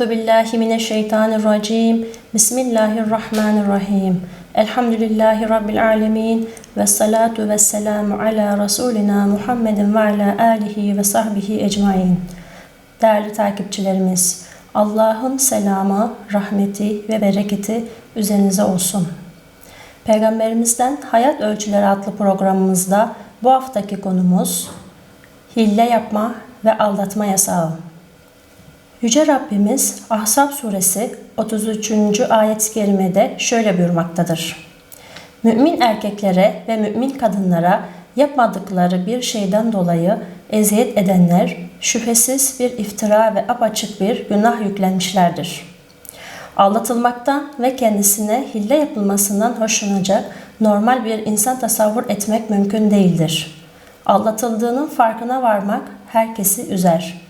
Euzu billahi mineşşeytanirracim. Bismillahirrahmanirrahim. Elhamdülillahi rabbil alamin ve salatu ve selamu ala rasulina Muhammedin ve ala alihi ve sahbihi ecmaîn. Değerli takipçilerimiz, Allah'ın selamı, rahmeti ve bereketi üzerinize olsun. Peygamberimizden Hayat Ölçüleri adlı programımızda bu haftaki konumuz hille yapma ve aldatma yasağı. Yüce Rabbimiz Ahzab suresi 33. ayet-i kerimede şöyle buyurmaktadır. Mümin erkeklere ve mümin kadınlara yapmadıkları bir şeyden dolayı eziyet edenler şüphesiz bir iftira ve apaçık bir günah yüklenmişlerdir. Aldatılmaktan ve kendisine hille yapılmasından hoşlanacak normal bir insan tasavvur etmek mümkün değildir. Aldatıldığının farkına varmak herkesi üzer.''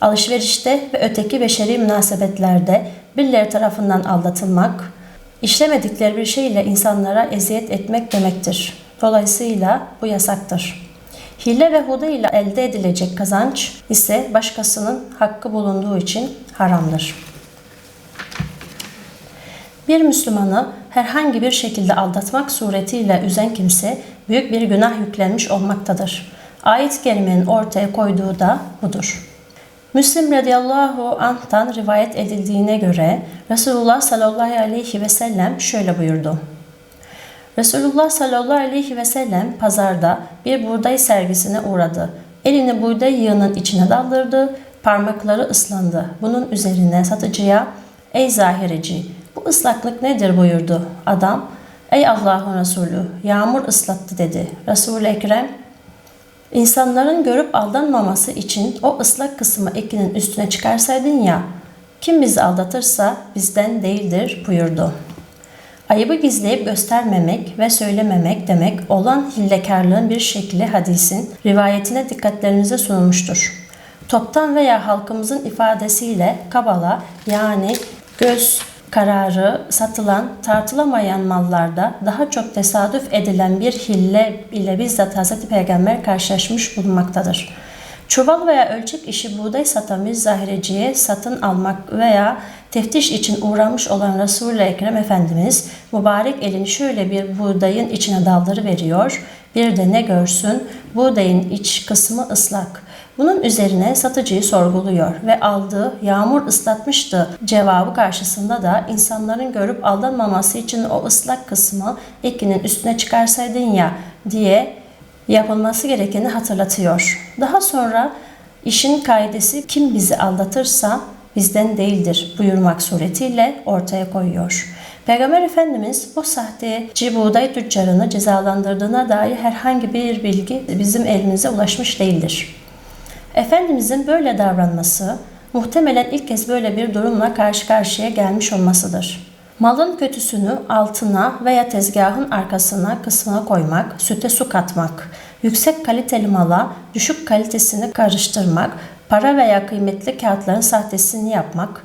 Alışverişte ve öteki beşeri münasebetlerde birileri tarafından aldatılmak, işlemedikleri bir şey ile insanlara eziyet etmek demektir. Dolayısıyla bu yasaktır. Hile ve huda ile elde edilecek kazanç ise başkasının hakkı bulunduğu için haramdır. Bir Müslümanı herhangi bir şekilde aldatmak suretiyle üzen kimse büyük bir günah yüklenmiş olmaktadır. Ayet-i kerimenin ortaya koyduğu da budur. Müslim radıyallahu anh'tan rivayet edildiğine göre Resulullah sallallahu aleyhi ve sellem şöyle buyurdu. Resulullah sallallahu aleyhi ve sellem pazarda bir buğday sergisine uğradı. Elini buğday yığının içine daldırdı, parmakları ıslandı. Bunun üzerine satıcıya ''Ey zahireci, bu ıslaklık nedir?'' buyurdu. Adam ''Ey Allah'ın Resulü, yağmur ıslattı.'' dedi. Resul-i Ekrem İnsanların görüp aldanmaması için o ıslak kısmı ekinin üstüne çıkarsaydın ya, kim bizi aldatırsa bizden değildir buyurdu. Ayıbı gizleyip göstermemek ve söylememek demek olan hillekarlığın bir şekli hadisin rivayetine dikkatlerimize sunulmuştur. Toptan veya halkımızın ifadesiyle kabala yani göz, kararı satılan, tartılamayan mallarda daha çok tesadüf edilen bir hille ile bizzat Hz. Peygamber karşılaşmış bulunmaktadır. Çuval veya ölçek işi buğday satan bir zahireciye satın almak veya teftiş için uğramış olan Resul-i Ekrem Efendimiz mübarek elini şöyle bir buğdayın içine daldırı veriyor. Bir de ne görsün buğdayın iç kısmı ıslak. Bunun üzerine satıcıyı sorguluyor ve aldığı yağmur ıslatmıştı cevabı karşısında da insanların görüp aldanmaması için o ıslak kısmı ekinin üstüne çıkarsaydın ya diye yapılması gerekeni hatırlatıyor. Daha sonra işin kaidesi kim bizi aldatırsa bizden değildir buyurmak suretiyle ortaya koyuyor. Peygamber Efendimiz o sahteci buğday tüccarını cezalandırdığına dair herhangi bir bilgi bizim elimize ulaşmış değildir. Efendimizin böyle davranması muhtemelen ilk kez böyle bir durumla karşı karşıya gelmiş olmasıdır. Malın kötüsünü altına veya tezgahın arkasına kısmına koymak, süte su katmak, yüksek kaliteli mala düşük kalitesini karıştırmak, para veya kıymetli kağıtların sahtesini yapmak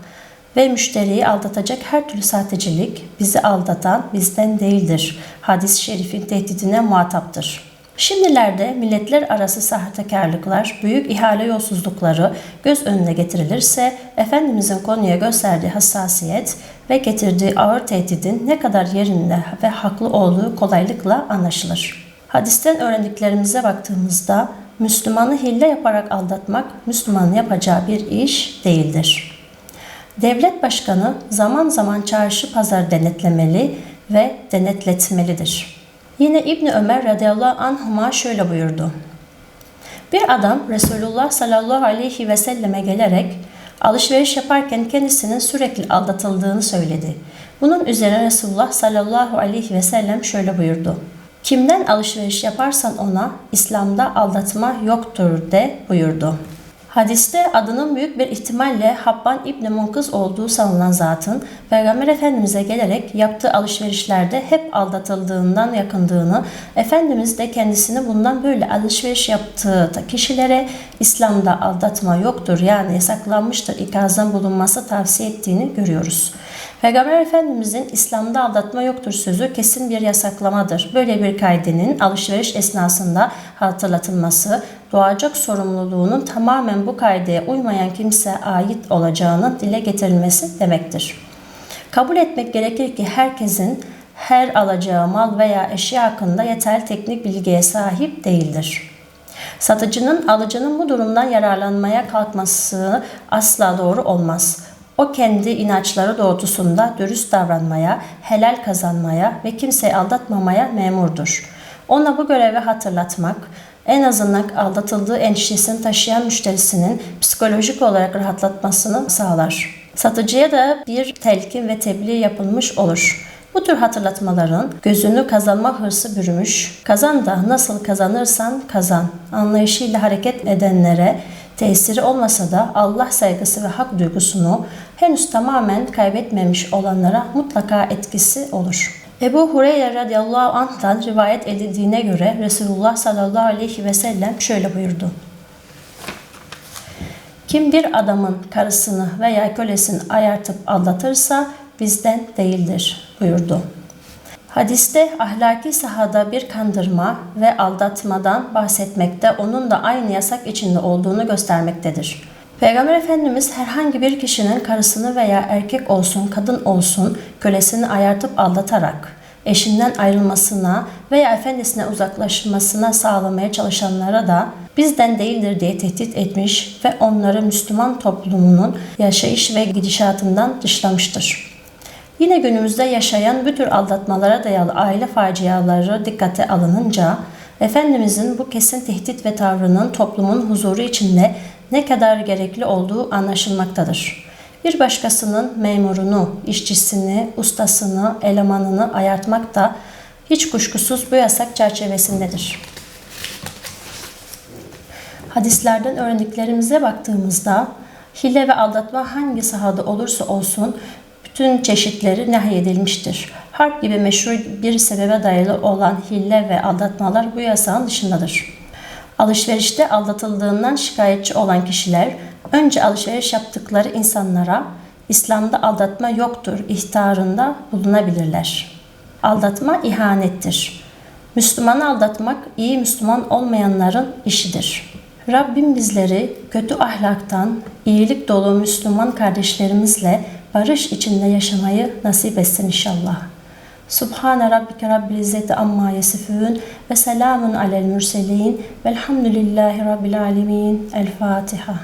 ve müşteriyi aldatacak her türlü sahtecilik bizi aldatan bizden değildir. Hadis-i şerifin tehdidine muhataptır. Şimdilerde milletler arası sahtekarlıklar, büyük ihale yolsuzlukları göz önüne getirilirse Efendimizin konuya gösterdiği hassasiyet ve getirdiği ağır tehdidin ne kadar yerinde ve haklı olduğu kolaylıkla anlaşılır. Hadisten öğrendiklerimize baktığımızda Müslümanı hille yaparak aldatmak Müslümanın yapacağı bir iş değildir. Devlet başkanı zaman zaman çarşı pazar denetlemeli ve denetletmelidir. Yine İbni Ömer radıyallahu anhuma şöyle buyurdu. Bir adam Resulullah sallallahu aleyhi ve selleme gelerek alışveriş yaparken kendisinin sürekli aldatıldığını söyledi. Bunun üzerine Resulullah sallallahu aleyhi ve sellem şöyle buyurdu. Kimden alışveriş yaparsan ona İslam'da aldatma yoktur de buyurdu. Hadiste adının büyük bir ihtimalle Habban İbni Munkız olduğu sanılan zatın Peygamber Efendimiz'e gelerek yaptığı alışverişlerde hep aldatıldığından yakındığını, Efendimiz de kendisini bundan böyle alışveriş yaptığı kişilere İslam'da aldatma yoktur yani yasaklanmıştır ikazdan bulunması tavsiye ettiğini görüyoruz. Peygamber Efendimizin İslam'da aldatma yoktur sözü kesin bir yasaklamadır. Böyle bir kaidenin alışveriş esnasında hatırlatılması doğacak sorumluluğunun tamamen bu kaideye uymayan kimseye ait olacağının dile getirilmesi demektir. Kabul etmek gerekir ki herkesin her alacağı mal veya eşya hakkında yeterli teknik bilgiye sahip değildir. Satıcının alıcının bu durumdan yararlanmaya kalkması asla doğru olmaz. O kendi inançları doğrultusunda dürüst davranmaya, helal kazanmaya ve kimseyi aldatmamaya memurdur. Ona bu görevi hatırlatmak, en azından aldatıldığı endişesini taşıyan müşterisinin psikolojik olarak rahatlatmasını sağlar. Satıcıya da bir telkin ve tebliğ yapılmış olur. Bu tür hatırlatmaların gözünü kazanma hırsı bürümüş, kazan da nasıl kazanırsan kazan anlayışıyla hareket edenlere tesiri olmasa da Allah saygısı ve hak duygusunu henüz tamamen kaybetmemiş olanlara mutlaka etkisi olur. Ebu Hureyre radıyallahu anh'tan rivayet edildiğine göre Resulullah sallallahu aleyhi ve sellem şöyle buyurdu. Kim bir adamın karısını veya kölesini ayartıp aldatırsa bizden değildir buyurdu. Hadiste ahlaki sahada bir kandırma ve aldatmadan bahsetmekte onun da aynı yasak içinde olduğunu göstermektedir. Peygamber Efendimiz herhangi bir kişinin karısını veya erkek olsun kadın olsun kölesini ayartıp aldatarak eşinden ayrılmasına veya efendisine uzaklaşmasına sağlamaya çalışanlara da bizden değildir diye tehdit etmiş ve onları Müslüman toplumunun yaşayış ve gidişatından dışlamıştır. Yine günümüzde yaşayan bu tür aldatmalara dayalı aile faciaları dikkate alınınca Efendimizin bu kesin tehdit ve tavrının toplumun huzuru içinde ne kadar gerekli olduğu anlaşılmaktadır. Bir başkasının memurunu, işçisini, ustasını, elemanını ayartmak da hiç kuşkusuz bu yasak çerçevesindedir. Hadislerden öğrendiklerimize baktığımızda hile ve aldatma hangi sahada olursa olsun bütün çeşitleri nehyedilmiştir. Harp gibi meşhur bir sebebe dayalı olan hile ve aldatmalar bu yasağın dışındadır. Alışverişte aldatıldığından şikayetçi olan kişiler önce alışveriş yaptıkları insanlara İslam'da aldatma yoktur ihtarında bulunabilirler. Aldatma ihanettir. Müslümanı aldatmak iyi Müslüman olmayanların işidir. Rabbim bizleri kötü ahlaktan, iyilik dolu Müslüman kardeşlerimizle barış içinde yaşamayı nasip etsin inşallah. Subhane rabbike rabbil izzeti amma yasifun ve selamun alel mürselin velhamdülillahi rabbil alemin. El Fatiha.